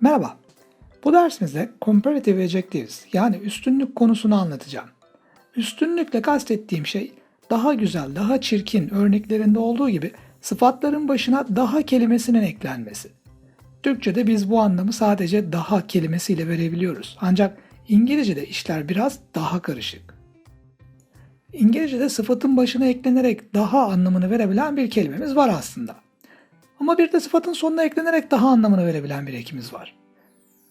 Merhaba. Bu dersimizde comparative adjectives yani üstünlük konusunu anlatacağım. Üstünlükle kastettiğim şey daha güzel, daha çirkin örneklerinde olduğu gibi sıfatların başına daha kelimesinin eklenmesi. Türkçe'de biz bu anlamı sadece daha kelimesiyle verebiliyoruz. Ancak İngilizce'de işler biraz daha karışık. İngilizce'de sıfatın başına eklenerek daha anlamını verebilen bir kelimemiz var aslında. Ama bir de sıfatın sonuna eklenerek daha anlamını verebilen bir ekimiz var.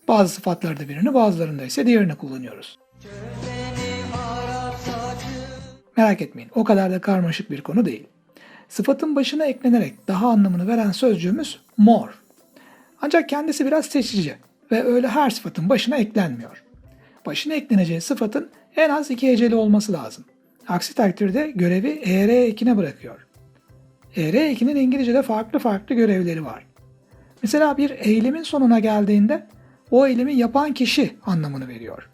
Bazı sıfatlarda birini bazılarında ise diğerini kullanıyoruz. Merak etmeyin o kadar da karmaşık bir konu değil. Sıfatın başına eklenerek daha anlamını veren sözcüğümüz more. Ancak kendisi biraz seçici ve öyle her sıfatın başına eklenmiyor. Başına ekleneceği sıfatın en az iki heceli olması lazım. Aksi takdirde görevi er ekine bırakıyor. Er ekinin İngilizce'de farklı farklı görevleri var. Mesela bir eylemin sonuna geldiğinde o eylemi yapan kişi anlamını veriyor.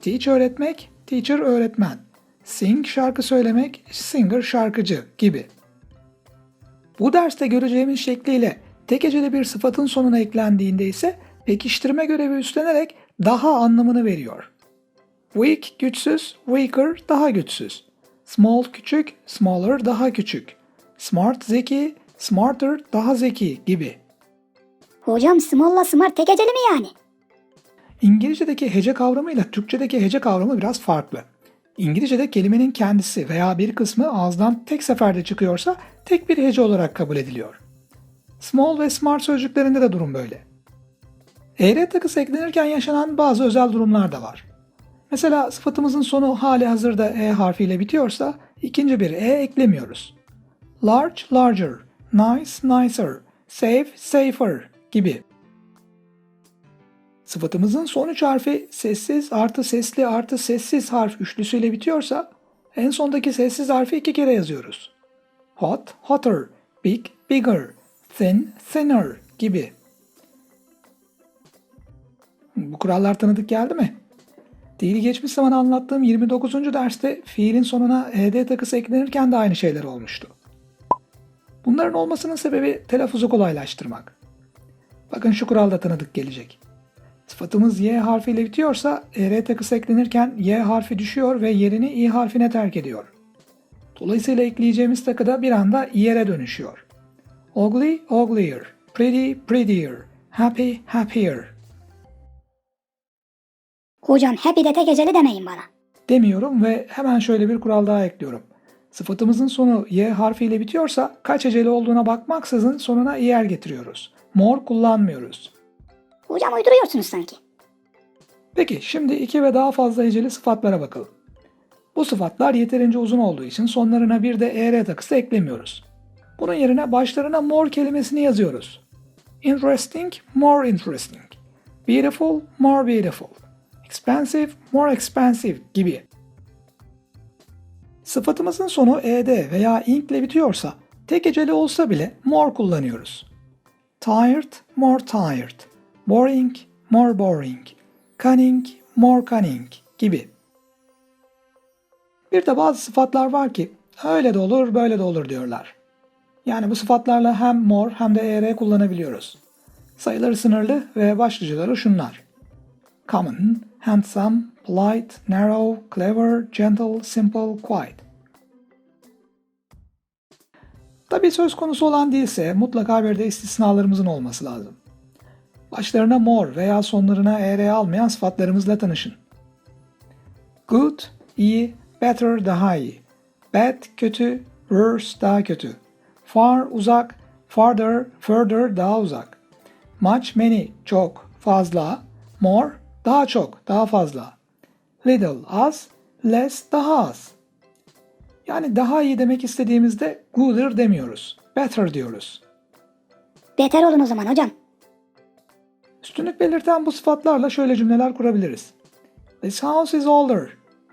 Teach öğretmek, teacher öğretmen. Sing şarkı söylemek, singer şarkıcı gibi. Bu derste göreceğimiz şekliyle tek heceli bir sıfatın sonuna eklendiğinde ise pekiştirme görevi üstlenerek daha anlamını veriyor. Weak güçsüz, weaker daha güçsüz. Small küçük, smaller daha küçük. Smart zeki, smarter daha zeki gibi. Hocam small'la smart tek eceli mi yani? İngilizce'deki hece kavramıyla Türkçedeki hece kavramı biraz farklı. İngilizce'de kelimenin kendisi veya bir kısmı ağızdan tek seferde çıkıyorsa tek bir hece olarak kabul ediliyor. Small ve smart sözcüklerinde de durum böyle. ER takısı eklenirken yaşanan bazı özel durumlar da var. Mesela sıfatımızın sonu hali hazırda E harfiyle bitiyorsa ikinci bir E eklemiyoruz. Large, larger, nice, nicer, safe, safer gibi. Sıfatımızın son üç harfi sessiz artı sesli artı sessiz harf üçlüsüyle bitiyorsa en sondaki sessiz harfi iki kere yazıyoruz. Hot, hotter, big, bigger, thin, thinner gibi. Bu kurallar tanıdık geldi mi? Dili geçmiş zaman anlattığım 29. derste fiilin sonuna ed takısı eklenirken de aynı şeyler olmuştu. Bunların olmasının sebebi telaffuzu kolaylaştırmak. Bakın şu kural da tanıdık gelecek. Sıfatımız y harfiyle bitiyorsa er takısı eklenirken y harfi düşüyor ve yerini i harfine terk ediyor. Dolayısıyla ekleyeceğimiz takı da bir anda i'ye dönüşüyor. Ugly, uglier, pretty, prettier, happy, happier Hocam happy de tek eceli demeyin bana. demiyorum ve hemen şöyle bir kural daha ekliyorum. Sıfatımızın sonu y harfiyle bitiyorsa kaç heceli olduğuna bakmaksızın sonuna iyer getiriyoruz. More kullanmıyoruz. Hocam uyduruyorsunuz sanki. Peki şimdi iki ve daha fazla heceli sıfatlara bakalım. Bu sıfatlar yeterince uzun olduğu için sonlarına bir de er takısı eklemiyoruz. Bunun yerine başlarına more kelimesini yazıyoruz. Interesting, more interesting. Beautiful, more beautiful. Expensive, more expensive gibi. Sıfatımızın sonu ed veya ing ile bitiyorsa tek heceli olsa bile more kullanıyoruz. Tired, more tired. Boring, more boring. Cunning, more cunning gibi. Bir de bazı sıfatlar var ki öyle de olur böyle de olur diyorlar. Yani bu sıfatlarla hem more hem de er kullanabiliyoruz. Sayıları sınırlı ve başlıcaları şunlar. Common, handsome, polite, narrow, clever, gentle, simple, quiet. Tabi söz konusu olan değilse mutlaka bir de istisnalarımızın olması lazım. Başlarına more veya sonlarına er almayan sıfatlarımızla tanışın. Good, iyi, better, daha iyi. Bad, kötü, worse, daha kötü. Far, uzak, farther, further, daha uzak. Much, many, çok, fazla. More, daha çok, daha fazla. Little, az, less, daha az. Yani daha iyi demek istediğimizde gooder demiyoruz. Better diyoruz. Beter olun o zaman hocam. Üstünlük belirten bu sıfatlarla şöyle cümleler kurabiliriz. This house is older.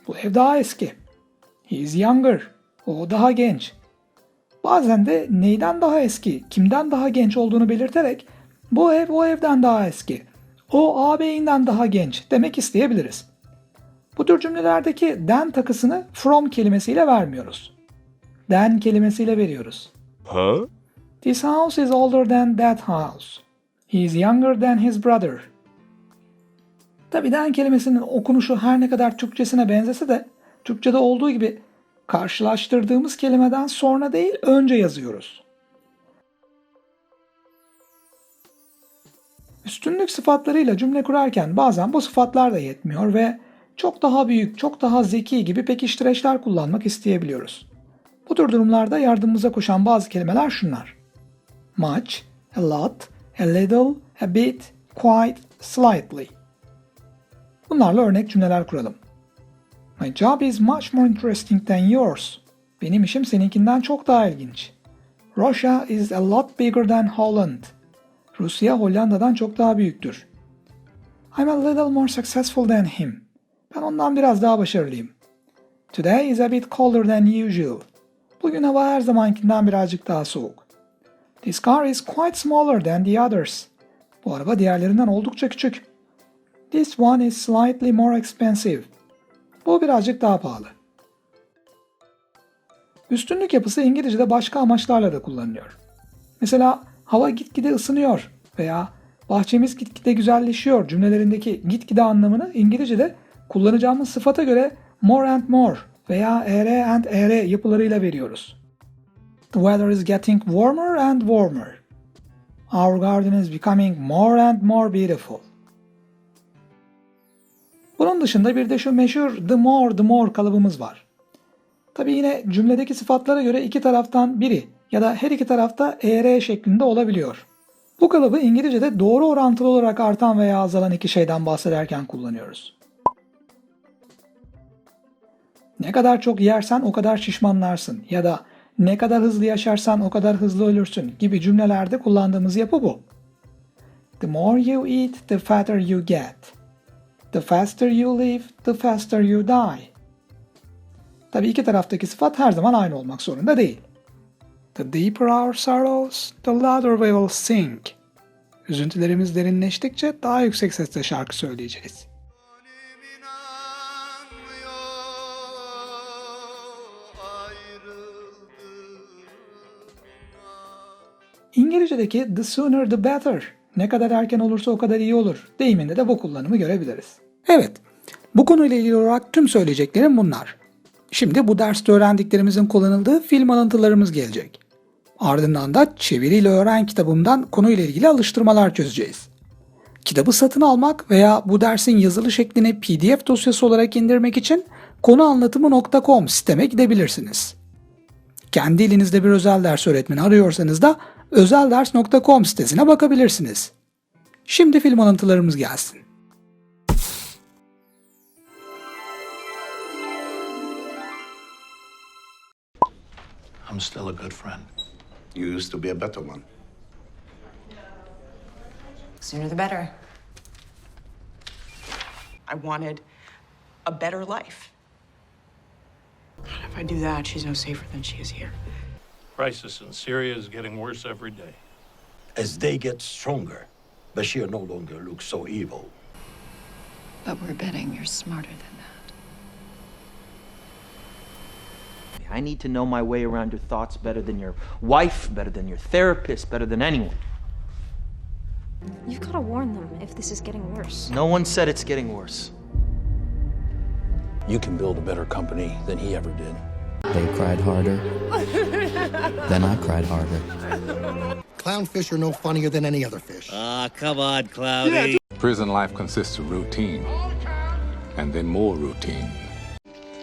Bu ev daha eski. He is younger. O daha genç. Bazen de neyden daha eski, kimden daha genç olduğunu belirterek bu ev o evden daha eski. O ağabeyinden daha genç demek isteyebiliriz. Bu tür cümlelerdeki den takısını from kelimesiyle vermiyoruz. Den kelimesiyle veriyoruz. Huh? This house is older than that house. He is younger than his brother. Tabi den kelimesinin okunuşu her ne kadar Türkçesine benzese de Türkçede olduğu gibi karşılaştırdığımız kelimeden sonra değil önce yazıyoruz. Üstünlük sıfatlarıyla cümle kurarken bazen bu sıfatlar da yetmiyor ve çok daha büyük, çok daha zeki gibi pekiştireçler kullanmak isteyebiliyoruz. Bu tür durumlarda yardımımıza koşan bazı kelimeler şunlar. Much, a lot, a little, a bit, quite, slightly. Bunlarla örnek cümleler kuralım. My job is much more interesting than yours. Benim işim seninkinden çok daha ilginç. Russia is a lot bigger than Holland. Rusya Hollanda'dan çok daha büyüktür. I'm a little more successful than him. Ben ondan biraz daha başarılıyım. Today is a bit colder than usual. Bugün hava her zamankinden birazcık daha soğuk. This car is quite smaller than the others. Bu araba diğerlerinden oldukça küçük. This one is slightly more expensive. Bu birazcık daha pahalı. Üstünlük yapısı İngilizce'de başka amaçlarla da kullanılıyor. Mesela hava gitgide ısınıyor veya bahçemiz gitgide güzelleşiyor cümlelerindeki gitgide anlamını İngilizce'de kullanacağımız sıfata göre more and more veya ere and ere yapılarıyla veriyoruz. The weather is getting warmer and warmer. Our garden is becoming more and more beautiful. Bunun dışında bir de şu meşhur the more the more kalıbımız var. Tabi yine cümledeki sıfatlara göre iki taraftan biri ya da her iki tarafta er şeklinde olabiliyor. Bu kalıbı İngilizce'de doğru orantılı olarak artan veya azalan iki şeyden bahsederken kullanıyoruz. Ne kadar çok yersen o kadar şişmanlarsın ya da ne kadar hızlı yaşarsan o kadar hızlı ölürsün gibi cümlelerde kullandığımız yapı bu. The more you eat, the fatter you get. The faster you live, the faster you die. Tabii iki taraftaki sıfat her zaman aynı olmak zorunda değil. The deeper our sorrows, the louder we will sing. Üzüntülerimiz derinleştikçe daha yüksek sesle şarkı söyleyeceğiz. İngilizce'deki the sooner the better, ne kadar erken olursa o kadar iyi olur deyiminde de bu kullanımı görebiliriz. Evet, bu konuyla ilgili olarak tüm söyleyeceklerim bunlar. Şimdi bu derste öğrendiklerimizin kullanıldığı film alıntılarımız gelecek. Ardından da Çeviriyle Öğren kitabımdan konuyla ilgili alıştırmalar çözeceğiz. Kitabı satın almak veya bu dersin yazılı şeklini PDF dosyası olarak indirmek için konuanlatımı.com siteme gidebilirsiniz. Kendi elinizde bir özel ders öğretmeni arıyorsanız da özelders.com sitesine bakabilirsiniz. Şimdi film alıntılarımız gelsin. I'm still a good friend. You used to be a better one. Sooner the better. I wanted a better life. If I do that, she's no safer than she is here. Crisis in Syria is getting worse every day. As they get stronger, Bashir no longer looks so evil. But we're betting you're smarter than that. I need to know my way around your thoughts better than your wife, better than your therapist, better than anyone. You've got to warn them if this is getting worse. No one said it's getting worse. You can build a better company than he ever did. They cried harder. then I cried harder. Clownfish are no funnier than any other fish. Ah, come on, Cloudy. Prison life consists of routine, and then more routine.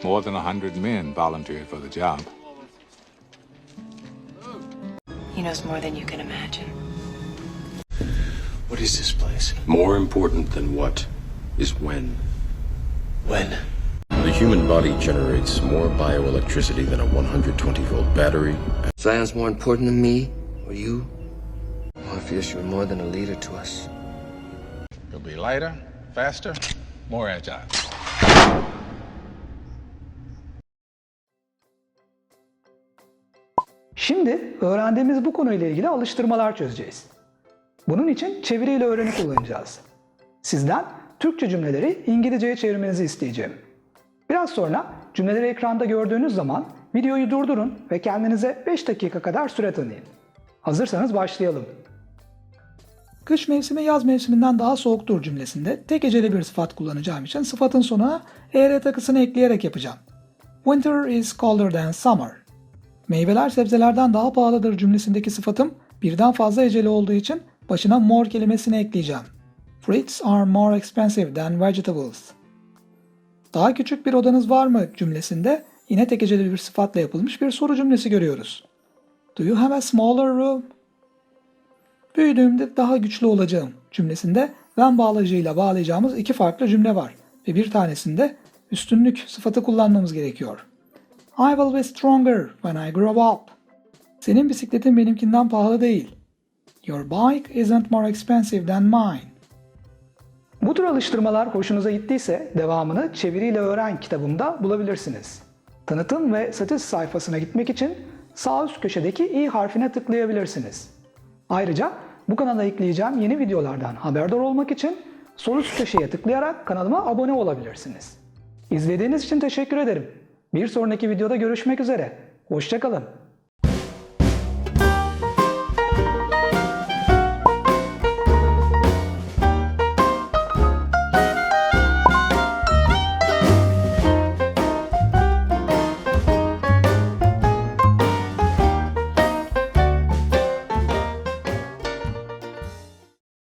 More than a hundred men volunteered for the job. He knows more than you can imagine. What is this place? More important than what is when. When? The human body generates more bioelectricity than a 120 volt battery. Zion's more important than me or you. Morpheus, you're more than a leader to us. You'll be lighter, faster, more agile. Şimdi öğrendiğimiz bu konuyla ilgili alıştırmalar çözeceğiz. Bunun için çeviriyle öğreni kullanacağız. Sizden Türkçe cümleleri İngilizceye çevirmenizi isteyeceğim. Biraz sonra cümleleri ekranda gördüğünüz zaman videoyu durdurun ve kendinize 5 dakika kadar süre tanıyın. Hazırsanız başlayalım. Kış mevsimi yaz mevsiminden daha soğuktur cümlesinde tek eceli bir sıfat kullanacağım için sıfatın sonuna er takısını ekleyerek yapacağım. Winter is colder than summer. Meyveler sebzelerden daha pahalıdır cümlesindeki sıfatım birden fazla eceli olduğu için başına more kelimesini ekleyeceğim. Fruits are more expensive than vegetables. Daha küçük bir odanız var mı cümlesinde yine tek eceli bir sıfatla yapılmış bir soru cümlesi görüyoruz. Do you have a smaller room? Büyüdüğümde daha güçlü olacağım cümlesinde when bağlacıyla bağlayacağımız iki farklı cümle var ve bir tanesinde üstünlük sıfatı kullanmamız gerekiyor. I will be stronger when I grow up. Senin bisikletin benimkinden pahalı değil. Your bike isn't more expensive than mine. Bu tür alıştırmalar hoşunuza gittiyse devamını Çeviriyle Öğren kitabımda bulabilirsiniz. Tanıtım ve satış sayfasına gitmek için sağ üst köşedeki i harfine tıklayabilirsiniz. Ayrıca bu kanala ekleyeceğim yeni videolardan haberdar olmak için sol üst köşeye tıklayarak kanalıma abone olabilirsiniz. İzlediğiniz için teşekkür ederim. Bir sonraki videoda görüşmek üzere. Hoşçakalın.